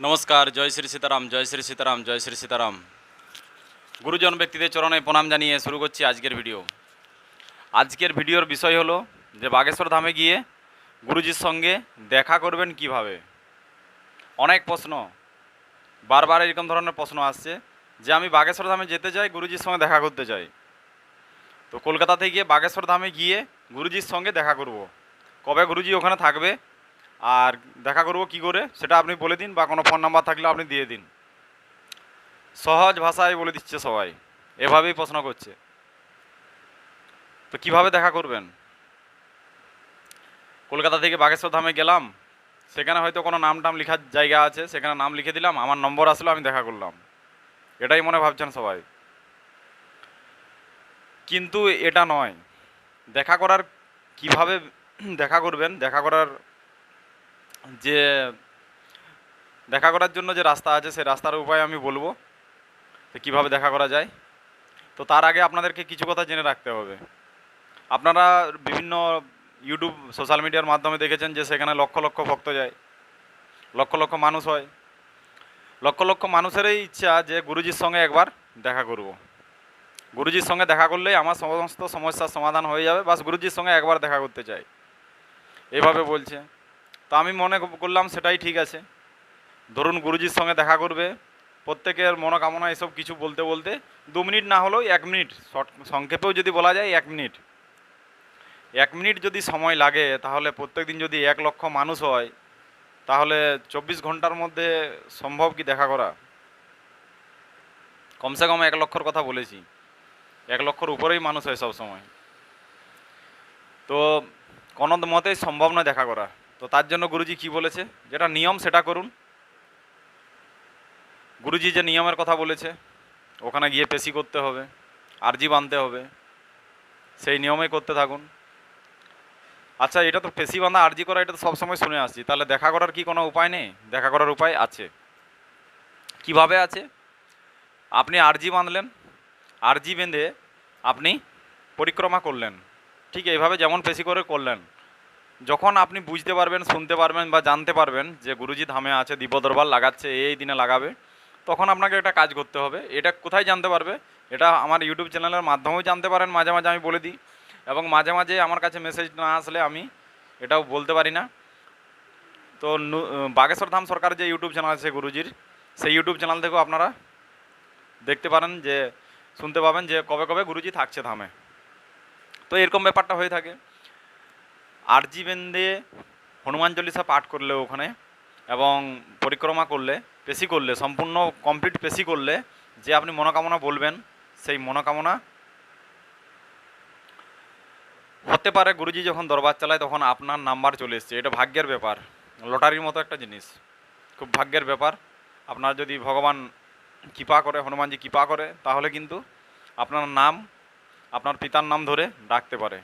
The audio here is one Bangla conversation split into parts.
নমস্কার, জয় শ্রী সীতারাম, জয় শ্রী সীতারাম, জয় শ্রী সীতারাম। গুরুজন ব্যক্তিদের চরণে প্রণাম জানিয়ে শুরু করছি আজকের ভিডিও। আজকের ভিডিওর বিষয় হলো যে বাগেশ্বর ধামে গিয়ে গুরুজির সঙ্গে দেখা করবেন কীভাবে? অনেক প্রশ্ন, বারবার এরকম ধরনের প্রশ্ন আসছে যে আমি বাগেশ্বর ধামে যেতে চাই, গুরুজির সঙ্গে দেখা করতে চাই। তো কলকাতা থেকে বাগেশ্বর ধামে গিয়ে গুরুজির সঙ্গে দেখা করব। কবে গুরুজি ওখানে থাকবে? আর দেখা করব কি করে, সেটা আপনি বলে দিন বা কোনো ফোন নাম্বার থাকলে আপনি দিয়ে দিন। সহজ ভাষায় বলে দিচ্ছে সবাই, এভাবেই প্রশ্ন করছে। তো কীভাবে দেখা করবেন? কলকাতা থেকে বাগেশ্বর ধামে গেলাম, সেখানে হয়তো কোনো নাম টাম লেখার জায়গা আছে, সেখানে নাম লিখে দিলাম, আমার নম্বর আসলো, আমি দেখা করলাম। এটাই মনে ভাবছেন সবাই। কিন্তু এটা নয়। দেখা করার, কীভাবে দেখা করবেন, দেখা করার যে দেখা করার জন্য যে রাস্তা আছে, সেই রাস্তার উপায় আমি বলব তো কীভাবে দেখা করা যায়। তো তার আগে আপনাদেরকে কিছু কথা জেনে রাখতে হবে। আপনারা বিভিন্ন ইউটিউব, সোশ্যাল মিডিয়ার মাধ্যমে দেখেছেন যে সেখানে লক্ষ লক্ষ ভক্ত যায়, লক্ষ লক্ষ মানুষ হয়। লক্ষ লক্ষ মানুষেরই ইচ্ছা যে গুরুজির সঙ্গে একবার দেখা করব। গুরুজির সঙ্গে দেখা করলেই আমার সমস্ত সমস্যার সমাধান হয়ে যাবে, বাস গুরুজির সঙ্গে একবার দেখা করতে চাই। এভাবে বলছে। তো আমি মনে করলাম সেটাই ঠিক আছে। ধরুন গুরুজির সঙ্গে দেখা করবে, প্রত্যেকের মনোকামনা এসব কিছু বলতে বলতে দু মিনিট না হলেও এক মিনিট শর্ট সংক্ষেপেও যদি বলা যায় এক মিনিট। এক মিনিট যদি সময় লাগে, তাহলে প্রত্যেক দিন যদি এক লক্ষ মানুষ হয়, তাহলে চব্বিশ ঘণ্টার মধ্যে সম্ভব কি দেখা করা? কমসে কম এক লক্ষর কথা বলেছি। এক লক্ষর উপরেই মানুষ হয় সব সময় তো কোনো মতেই সম্ভব নয় দেখা করা। তো তার জন্য গুরুজি কি বলেছে? যেটা নিয়ম, সেটা করুন। গুরুজি যে নিয়মের কথা বলেছে, ওখানে গিয়ে পেশি করতে হবে, আরজি বাঁধতে হবে, সেই নিয়মে করতে থাকুন। আচ্ছা এটা তো পেশি বাঁধা, আরজি করা, এটা তো সবসময় শুনে আসছি। তাহলে দেখা করার কি কোনো উপায় নেই? দেখা করার উপায় আছে। কীভাবে আছে? আপনি আরজি বাঁধলেন, আরজি বেঁধে আপনি পরিক্রমা করলেন। ঠিক এইভাবে যেমন পেশি করে করলেন। যখন আপনি বুঝতে পারবেন, শুনতে পারবেন বা জানতে পারবেন যে গুরুজি ধামে আছে দিব্য দরবার লাগাচ্ছে, এই দিনে লাগাবে, তখন আপনাকে একটা কাজ করতে হবে। এটা কোথায় জানতে পারবে? এটা আমার ইউটিউব চ্যানেলের মাধ্যমেও জানতে পারেন, মাঝে মাঝে আমি বলে দিই। এবং মাঝে মাঝে আমার কাছে মেসেজ না আসলে আমি এটাও বলতে পারি না। তো বাগেশ্বর ধাম সরকার যে ইউটিউব চ্যানেল আছে গুরুজির, সেই ইউটিউব চ্যানেল থেকেও আপনারা দেখতে পারেন যে, শুনতে পাবেন যে কবে কবে গুরুজি থাকছে ধামে। তো এরকম ব্যাপারটা হয়ে থাকে। আরজি বেন্দে হনুমান চল্লিশা পাঠ করলে ওখানে এবং পরিক্রমা করলে, পেশি করলে, সম্পূর্ণ কমপ্লিট পেশি করলে, যে আপনি মনোকামনা বলবেন, সেই মনোকামনা হতে পারে গুরুজি যখন দরবার চালায় তখন আপনার নাম্বার চলে এসছে। এটা ভাগ্যের ব্যাপার, লটারির মতো একটা জিনিস, খুব ভাগ্যের ব্যাপার। আপনার যদি ভগবান কৃপা করে, হনুমানজি কৃপা করে, তাহলে কিন্তু আপনার নাম, আপনার পিতার নাম ধরে ডাকতে পারে।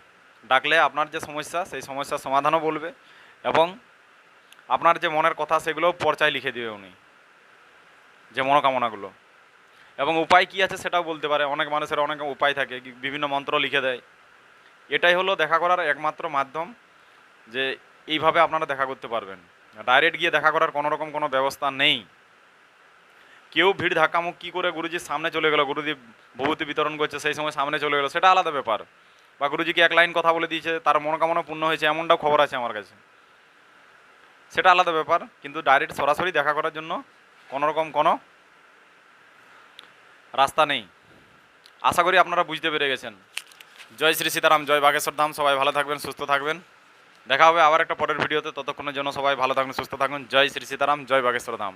ডাকলে আপনার যে সমস্যা, সেই সমস্যার সমাধানও বলবে এবং আপনার যে মনের কথা সেগুলো পর্চায় লিখে দেবে উনি, যে মনোকামনাগুলো। এবং উপায় কি আছে সেটাও বলতে পারে। অনেক মানুষের অনেক উপায় থাকে বিভিন্ন মন্ত্র লিখে দেয়। এটাই হলো দেখা করার একমাত্র মাধ্যম যে এইভাবে আপনারা দেখা করতে পারবেন। ডাইরেক্ট গিয়ে দেখা করার কোনো রকম কোনো ব্যবস্থা নেই। কেউ ভিড় ধাক্কামুখ কী করে গুরুজির সামনে চলে গেল গুরুজি ভবতী বিতরণ করছে, সেই সময় সামনে চলে গেলো, সেটা আলাদা ব্যাপার। বা গুরুজিকে এক লাইন কথা বলে দিয়েছে, তার মনোকামনা পূর্ণ হয়েছে, এমনটাও খবর আছে আমার কাছে। সেটা আলাদা ব্যাপার, কিন্তু ডাইরেক্ট সরাসরি দেখা করার জন্য কোনোরকম কোনো রাস্তা নেই। আশা করি আপনারা বুঝতে পেরে গেছেন। জয় শ্রী সীতারাম, জয় বাগেশ্বর ধাম, সবাই ভালো থাকবেন, সুস্থ থাকবেন। দেখা হবে আবার একটা পরের ভিডিওতে, ততক্ষণের জন্য সবাই ভালো থাকবেন, সুস্থ থাকবেন জয় শ্রী সীতারাম, জয় বাগেশ্বর ধাম।